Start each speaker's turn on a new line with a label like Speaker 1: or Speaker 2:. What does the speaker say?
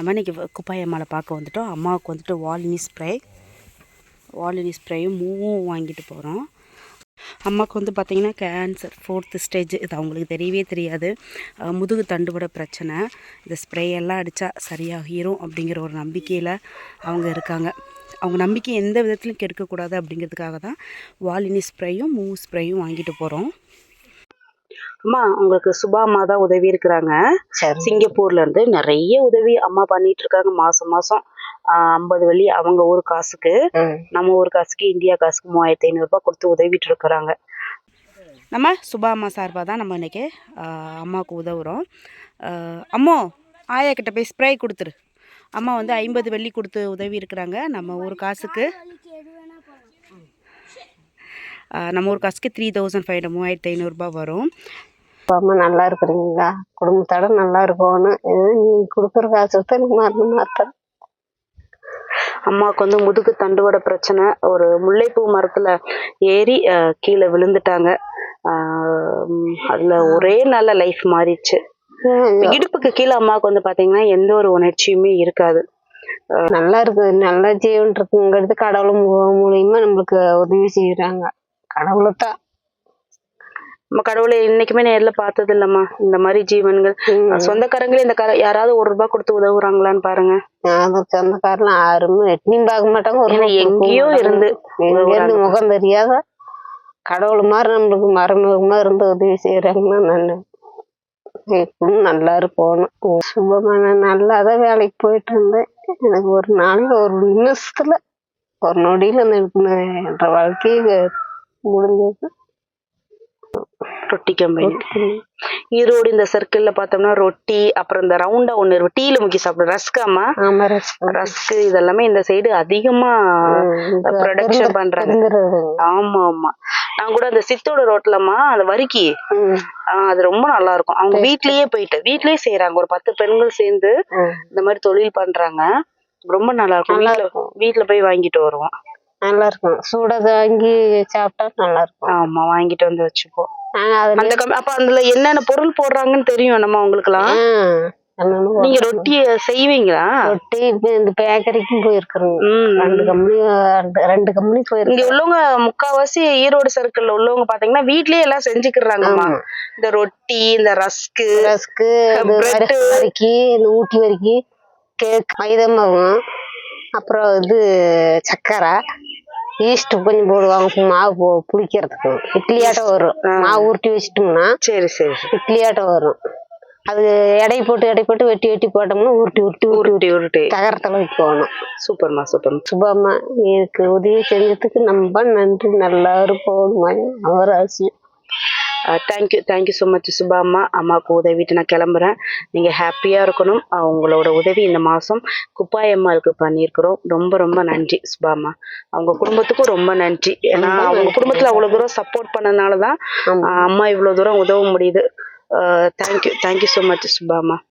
Speaker 1: நம்ம இன்றைக்கி குப்பாய் அம்மாவை பார்க்க வந்துட்டோம். அம்மாவுக்கு வந்துட்டு வாலினி ஸ்ப்ரே. வாலினி ஸ்ப்ரேயும் மூவும் வாங்கிட்டு போகிறோம் அம்மாவுக்கு வந்து பார்த்திங்கன்னா கேன்சர் ஃபோர்த்து ஸ்டேஜ் இது அவங்களுக்கு தெரியவே தெரியாது. முதுகு தண்டுபட பிரச்சனை. இந்த ஸ்ப்ரே எல்லாம் அடித்தா சரியாகிரும் அப்படிங்கிற ஒரு நம்பிக்கையில் அவங்க இருக்காங்க. அவங்க நம்பிக்கை எந்த விதத்துலையும் கெடுக்கக்கூடாது அப்படிங்கிறதுக்காக தான் வாலினி ஸ்ப்ரேயும் மூவ் ஸ்ப்ரேயும் வாங்கிட்டு போகிறோம் அம்மா உங்களுக்கு சுபா அம்மா தான் உதவி இருக்கிறாங்க. சிங்கப்பூர்ல இருந்து நிறைய உதவி அம்மா பண்ணிட்டு இருக்காங்க மாசம் மாசம். ஐம்பது வெள்ளி அவங்க ஊர் காசுக்கு. நம்ம ஊர் காசுக்கு இந்தியா காசுக்கு மூவாயிரத்தி ஐநூறுரூபா கொடுத்து உதவிட்டு இருக்கிறாங்க. நம்ம சுபா அம்மா சார்பாக தான் நம்ம இன்னைக்கு ஆஹ், அம்மாவுக்கு உதவுறோம். ஆஹ், அம்மோ ஆயா கிட்ட போய் ஸ்ப்ரே கொடுத்துரு. அம்மா வந்து ஐம்பது வெள்ளி கொடுத்து உதவி இருக்கிறாங்க நம்ம ஊர் காசுக்கு. நம்ம ஊர் காசுக்கு த்ரீ தௌசண்ட் ஃபைவ் மூவாயிரத்தி ஐநூறுரூபா வரும்.
Speaker 2: அப்பா அம்மா நல்லா இருக்கிறீங்களா? குடும்பத்தோட நல்லா இருக்கணும் இது நீங்க கொடுக்குற காசு தான் எனக்கு மறந்து மாத்தம்
Speaker 1: அம்மாவுக்கு வந்து முதுகு தண்டுவட பிரச்சனை. ஒரு முல்லைப்பூ மரத்துல ஏறி கீழே விழுந்துட்டாங்க. அதுல ஒரே நல்ல லைஃப் மாறிடுச்சு. இடுப்புக்கு கீழே அம்மாவுக்கு வந்து பாத்தீங்கன்னா எந்த ஒரு உணர்ச்சியுமே இருக்காது.
Speaker 2: நல்லா இருக்கு நல்ல ஜீவன் இருக்குங்கிறது கடவுள் மூலியமா நம்மளுக்கு உதவி செய்யறாங்க கடவுளை தான்.
Speaker 1: நம்ம கடவுளை இன்னைக்குமே நேர்ல பார்த்தது இல்லம்மா இந்த மாதிரி ஜீவன்கள். சொந்தக்காரங்களே இந்த கர யாராவது ஒரு ரூபாய் கொடுத்து உதவுறாங்களான்னு பாருங்க.
Speaker 2: சொந்தக்காரெல்லாம் யாருமே எட்டியும் பார்க்க மாட்டாங்க.
Speaker 1: எங்கேயோ. இருந்து
Speaker 2: முகம் தெரியாத கடவுள் மாதிரி நம்மளுக்கு மறைமுகமா இருந்து உதவி செய்யறாங்கன்னா நான் எப்பவும் நல்லா இருப்போணும் சுபமான நல்லா தான் வேலைக்கு போயிட்டு இருந்தேன். எனக்கு ஒரு நாளைக்கு ஒரு நிமிஷத்துல ஒரு நொடியில எனக்கு என்ற வாழ்க்கையை முடிஞ்சது.
Speaker 1: ரொட்டி. கம்பெனி ஈரோடு இந்த சர்க்கிள்ல பார்த்தோம்னா ரொட்டி அப்புறம் இந்த ரவுண்டா ஒண்ணு இருக்கும் டீல முக்கி சாப்பிடும் ரஸ்காமா. ரஸ்க். இதெல்லாமே இந்த சைடு அதிகமா ப்ரொடக்ஷன் பண்றாங்க. ஆமா ஆமா. நான் கூட அந்த சித்தோட ரோட்லமா அந்த வரிக்கி அது ரொம்ப நல்லா இருக்கும். அவங்க வீட்லயே போயிட்டு வீட்லயே செய்யறாங்க ஒரு பத்து பெண்கள் சேர்ந்து. இந்த மாதிரி தொழில் பண்றாங்க. ரொம்ப நல்லா இருக்கும்.
Speaker 2: நல்லா
Speaker 1: வீட்ல
Speaker 2: இருக்கும்.
Speaker 1: வீட்ல போய் வாங்கிட்டு வருவோம்.
Speaker 2: நல்லா இருக்கும். சூட வாங்கி சாப்பிட்டா நல்லா இருக்கும்.
Speaker 1: ஆமா வாங்கிட்டு வந்து வச்சுப்போம். அந்த அப்ப அதுல என்னென்ன பொருள் போடுறாங்கன்னு தெரியும் நம்ம
Speaker 2: என்னன்னு
Speaker 1: நீங்க ரொட்டிய செய்வீங்களா?
Speaker 2: ரொட்டி இந்த பேக்கரிக்கும் போயிருக்கிறோங்க
Speaker 1: ம்.
Speaker 2: ரெண்டு கம்பெனி ரெண்டு கம்பெனி
Speaker 1: இங்க
Speaker 2: போயிருக்கோம்
Speaker 1: உள்ளவங்க முக்காவாசி ஈரோடு சர்க்கிள்ல உள்ளவங்க பாத்தீங்கன்னா வீட்லயே எல்லாம் செஞ்சுக்கிறாங்கம்மா. இந்த ரொட்டி இந்த ரஸ்க்கு
Speaker 2: ரஸ்க்கு. வரிக்கி இந்த ஊட்டி வரிக்கி கேக் மைதா மாவு அப்புறம் இது சக்கரை ஈஸ்ட் கொஞ்சம் போடுவாங்க மாவு பு- புளிக்கிறதுக்கு. இட்லியாட்டம் வரும். மாவு உருட்டி வச்சிட்டோம்னா
Speaker 1: சரி சரி.
Speaker 2: இட்லியாட்டம் வரும். அது எடை போட்டு எடை போட்டு வெட்டி வெட்டி போட்டோம்னா உருட்டி உருட்டி உருட்டி
Speaker 1: உருட்டி
Speaker 2: தகரத்தில் வைக்கணும்
Speaker 1: சூப்பர்மா சூப்பர்
Speaker 2: சுபம்மா எனக்கு உதவி செஞ்சதுக்கு நம்ம நன்றி. நல்லா இருப்போம் அவர் ஆசை
Speaker 1: thank you thank you so much Subha அம்மா அம்மாவுக்கு உதவிட்டு நான் கிளம்புறேன். நீங்கள் ஹாப்பியாக இருக்கணும். அஹ் உங்களோட உதவி இந்த மாதம் குப்பாய் அம்மாவுக்கு பண்ணியிருக்கிறோம். ரொம்ப ரொம்ப நன்றி சுபா அம்மா அவங்க குடும்பத்துக்கும் ரொம்ப நன்றி. ஏன்னா அவங்க குடும்பத்தில் அவ்வளோ தூரம் சப்போர்ட் பண்ணனால தான். அம்மா இவ்வளோ தூரம் உதவ முடியுது. Thank you thank you so much Subha அம்மா